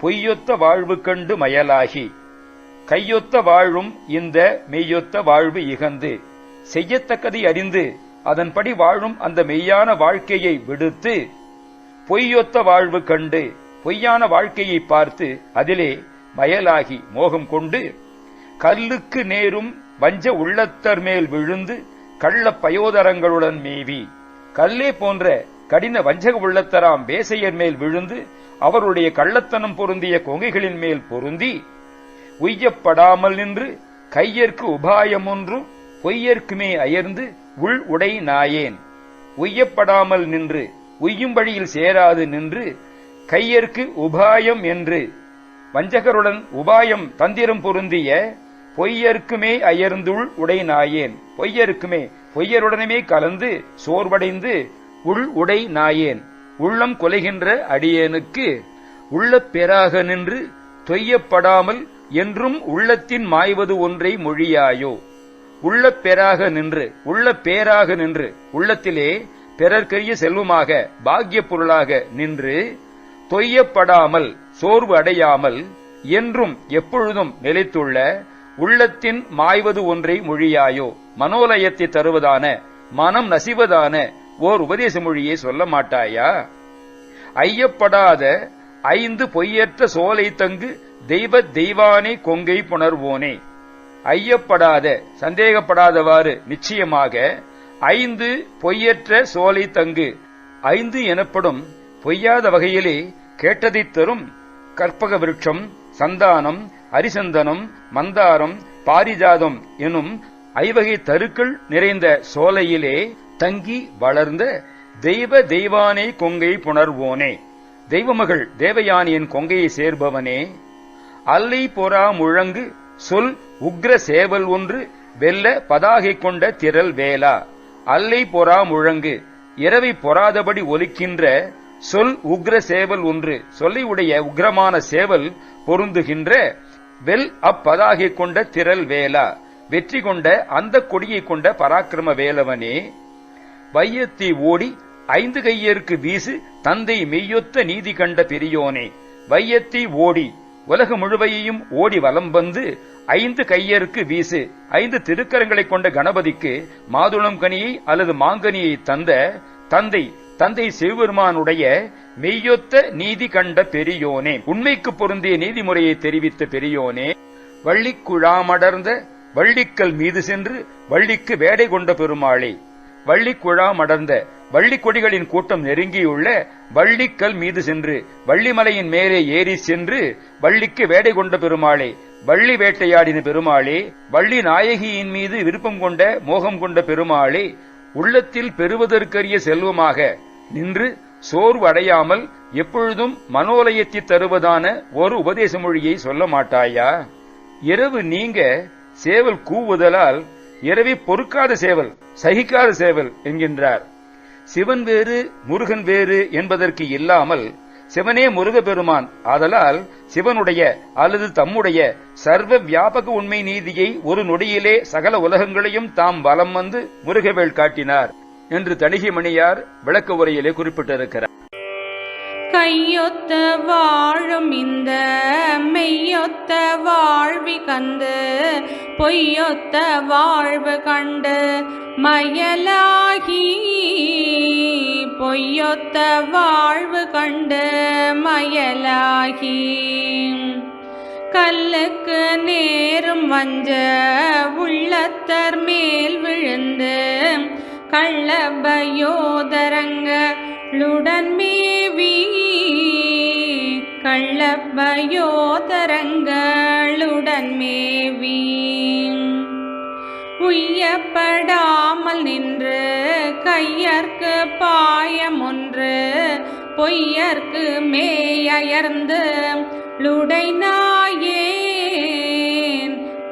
பொய்யொத்த வாழ்வு கண்டு மயலாகி கையொத்த வாழும் இந்த மெய்யொத்த வாழ்வு இகந்து செய்யத்தக்கதை அறிந்து அதன்படி வாழும் அந்த மெய்யான வாழ்க்கையை விடுத்து பொய்யொத்த வாழ்வு கண்டு பொய்யான வாழ்க்கையை பார்த்து அதிலே மயலாகி மோகம் கொண்டு கல்லுக்கு நேரும் வஞ்ச உள்ளத்தர் மேல் விழுந்து கள்ள பயோதரங்களுடன் மேவி கல்லே போன்ற கடின வஞ்சக உள்ளத்தராம் பேசையர் மேல் விழுந்து அவருடைய கள்ளத்தனம் பொருந்திய கொங்கைகளின் மேல் பொருந்தி உய்யப்படாமல் நின்று கையற்கு உபாயம் ஒன்றும் பொய்யற்குமே அயர்ந்து உள் உடை நாயேன். உய்யப்படாமல் நின்று உய்யும் வழியில் சேராது நின்று கையற்கு உபாயம் என்று வஞ்சகருடன் உபாயம் தந்திரம் பொருந்திய பொய்யருக்குமே அயர்ந்துள் உடை நாயேன். பொய்யருக்குமே பொய்யருடனுமே கலந்து சோர்வடைந்து உள் உடை நாயேன். உள்ளம் கொலைகின்ற அடியேனுக்கு உள்ள பெறாக நின்று தொய்யப்படாமல் என்றும் உள்ளத்தின் மாய்வது ஒன்றை மொழியாயோ? உள்ள பெறாக நின்று உள்ள பேராக நின்று உள்ளத்திலே பிறர்க்கரிய செல்வமாக பாக்கிய பொருளாக நின்று தொய்யப்படாமல் சோர்வு அடையாமல் என்றும் எப்பொழுதும் நிலைத்துள்ள உள்ளத்தின் மாய்வது ஒன்றை மொழியாயோ? மனோலயத்தை தருவதான மனம் நசிவதான ஓர் உபதேச மொழியை சொல்ல மாட்டாயா? ஐயப்படாத ஐந்து பொய்யற்ற சோலை தங்கு தெய்வ தெய்வானை கொங்கை புணர்வோனே. ஐயப்படாத சந்தேகப்படாதவாறு நிச்சயமாக ஐந்து பொய்யற்ற சோலை தங்கு ஐந்து எனப்படும் பொய்யாத வகையிலே கேட்டதைத் தரும் கற்பக விருட்சம் சந்தானம் அரிசந்தனம் மந்தாரம் பாரிஜாதம் எனும் ஐவகை தருக்கள் நிறைந்த சோலையிலே தங்கி வளர்ந்த தெய்வ தெய்வானை கொங்கை புணர்வோனே. தெய்வமகள் தேவயானியின் கொங்கையை சேர்பவனே. அல்லை பொறா முழங்கு சொல் உக்ர சேவல் ஒன்று வெல்ல பதாகை கொண்ட திரள் வேலா. அல்லை பொறா முழங்கு இரவை பொறாதபடி ஒலிக்கின்ற சொல் உக்ர சேவல் ஒன்று சொல்லை உடைய உக்ரமான சேவல் பொருந்துகின்ற வெல் அப்பதாகை கொண்ட திரள் வேலா. வெற்றி கொண்ட அந்த கொடியை கொண்ட பராக்கிரம வேலவனே. வையத்தை ஓடி ஐந்து கையருக்கு வீசு தந்தை மெய்யொத்த நீதி கண்ட பெரியோனே. வையத்தை ஓடி உலக முழுவையையும் ஓடி வலம் வந்து ஐந்து கையருக்கு வீசு ஐந்து திருக்கரங்களைக் கொண்ட கணபதிக்கு மாதுளம் கனியை அல்லது மாங்கனியை தந்த தந்தை தந்தை சிவபெருமானுடைய மெய்யொத்த நீதி கண்ட பெரியோனே. உண்மைக்கு பொருந்திய நீதிமுறையை தெரிவித்த பெரியோனே வள்ளிக்குழாமடர்ந்த வள்ளிக்கல் மீது சென்று வள்ளிக்கு வேடை கொண்ட பெருமாளே. வள்ளிக்குழாமடர்ந்த வள்ளி கொடிகளின் கூட்டம் நெருங்கியுள்ள வள்ளிக்கல் மீது சென்று வள்ளிமலையின் மேலே ஏறி சென்று வள்ளிக்கு வேடை கொண்ட பெருமாளே வள்ளி வேட்டையாடின பெருமாளே வள்ளி நாயகியின் மீது விருப்பம் கொண்ட மோகம் கொண்ட பெருமாளே உள்ளத்தில் பெறுவதற்கரிய செல்வமாக நின்று சோர்வு அடையாமல் எப்பொழுதும் மனோலயத்தை தருவதான ஒரு உபதேச மொழியை சொல்ல மாட்டாயா? இரவு நீங்க சேவல் கூவுதலால் இரவி பொறுக்காத சேவல் சகிக்காத சேவல் என்கின்றார். சிவன் வேறு முருகன் வேறு என்பதற்கு இல்லாமல் சிவனே முருக பெருமான் ஆதலால் சிவனுடைய அல்லது தம்முடைய சர்வ வியாபக உண்மை நீதியை ஒரு நொடியிலே சகல உலகங்களையும் தாம் வலம் வந்து முருகவேள் காட்டினார் என்று தணிகை மணியார் விளக்க உரையிலே குறிப்பிட்டிருக்கிறார். கையொத்த வாழும் இந்த மெய்யொத்த வாழ்வி கந்து பொய்யொத்த வாழ்வு கண்டு மயலாகி பொய்யொத்த வாழ்வு கண்டு மயலாகி. கல்லுக்கு நேரும் வஞ்ச உள்ளத்தர் மேல் விழுந்து கள்ளபயோதரங்களுடன் மேவி கள்ளபயோதரங்களுடன் மேவி உய்யப்படாமல் நின்று கையர்க்கு பாயம் ஒன்று பொய்யர்க்கு மேயர்ந்து லுடைநாயேன்.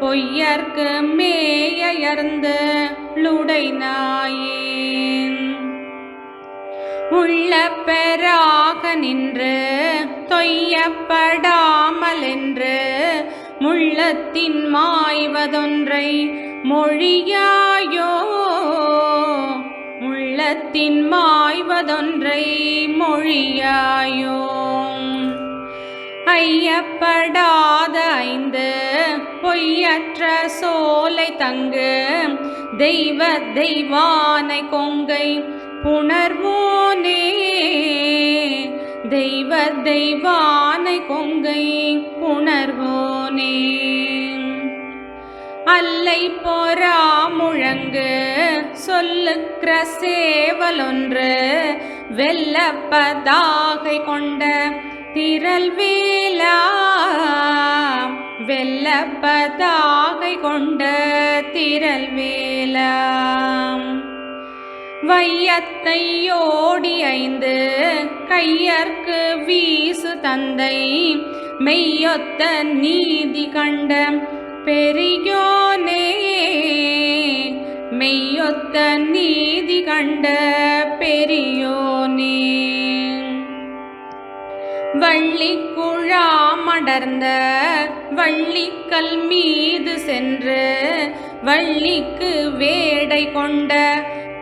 பொய்யர்க்கு மேயர்ந்து லுடைநாயேன். உள்ள பெறாக நின்று தொய்யப்படாமலென்று முள்ளத்தின் மாய்வதொன்றை மொழியாயோ? முள்ளத்தின் மாய்வதொன்றை மொழியாயோ? ஐயப்படாத ஐந்து பொய்யற்ற சோலை தங்கு தெய்வ தெய்வானை கொங்கை புணர்வோனே. தெய்வ தெய்வானை கொங்கை புணர்வோனே. அல்லை போரா முழங்கு சொல்லுக்கிற சேவலொன்று வெல்லப்பதாகை கொண்ட திரள் வேலா வெல்லப்பதாகை கொண்ட திரள் வேலா. வையத்தையோடி ஐந்து கையர்க்கு வீசு தந்தை. மெய்யொத்த நீதி கண்ட பெரியோனே மெய்யொத்த நீதி கண்ட பெரியோனே. வள்ளி குழாமடர்ந்த வள்ளிக்கல் மீது சென்று வள்ளிக்கு வேடை கொண்ட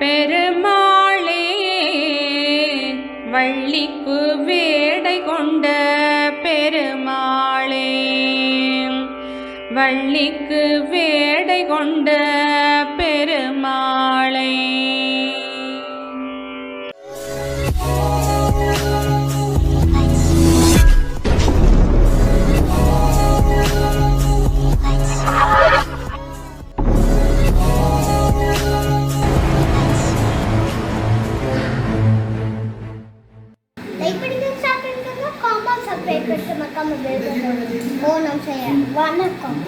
பெருமாளே வள்ளிக்கு வேடை கொண்ட பெருமாளே. வள்ளிக்கு வேடை கொண்ட பெருமாள் செய்ய வணக்கம்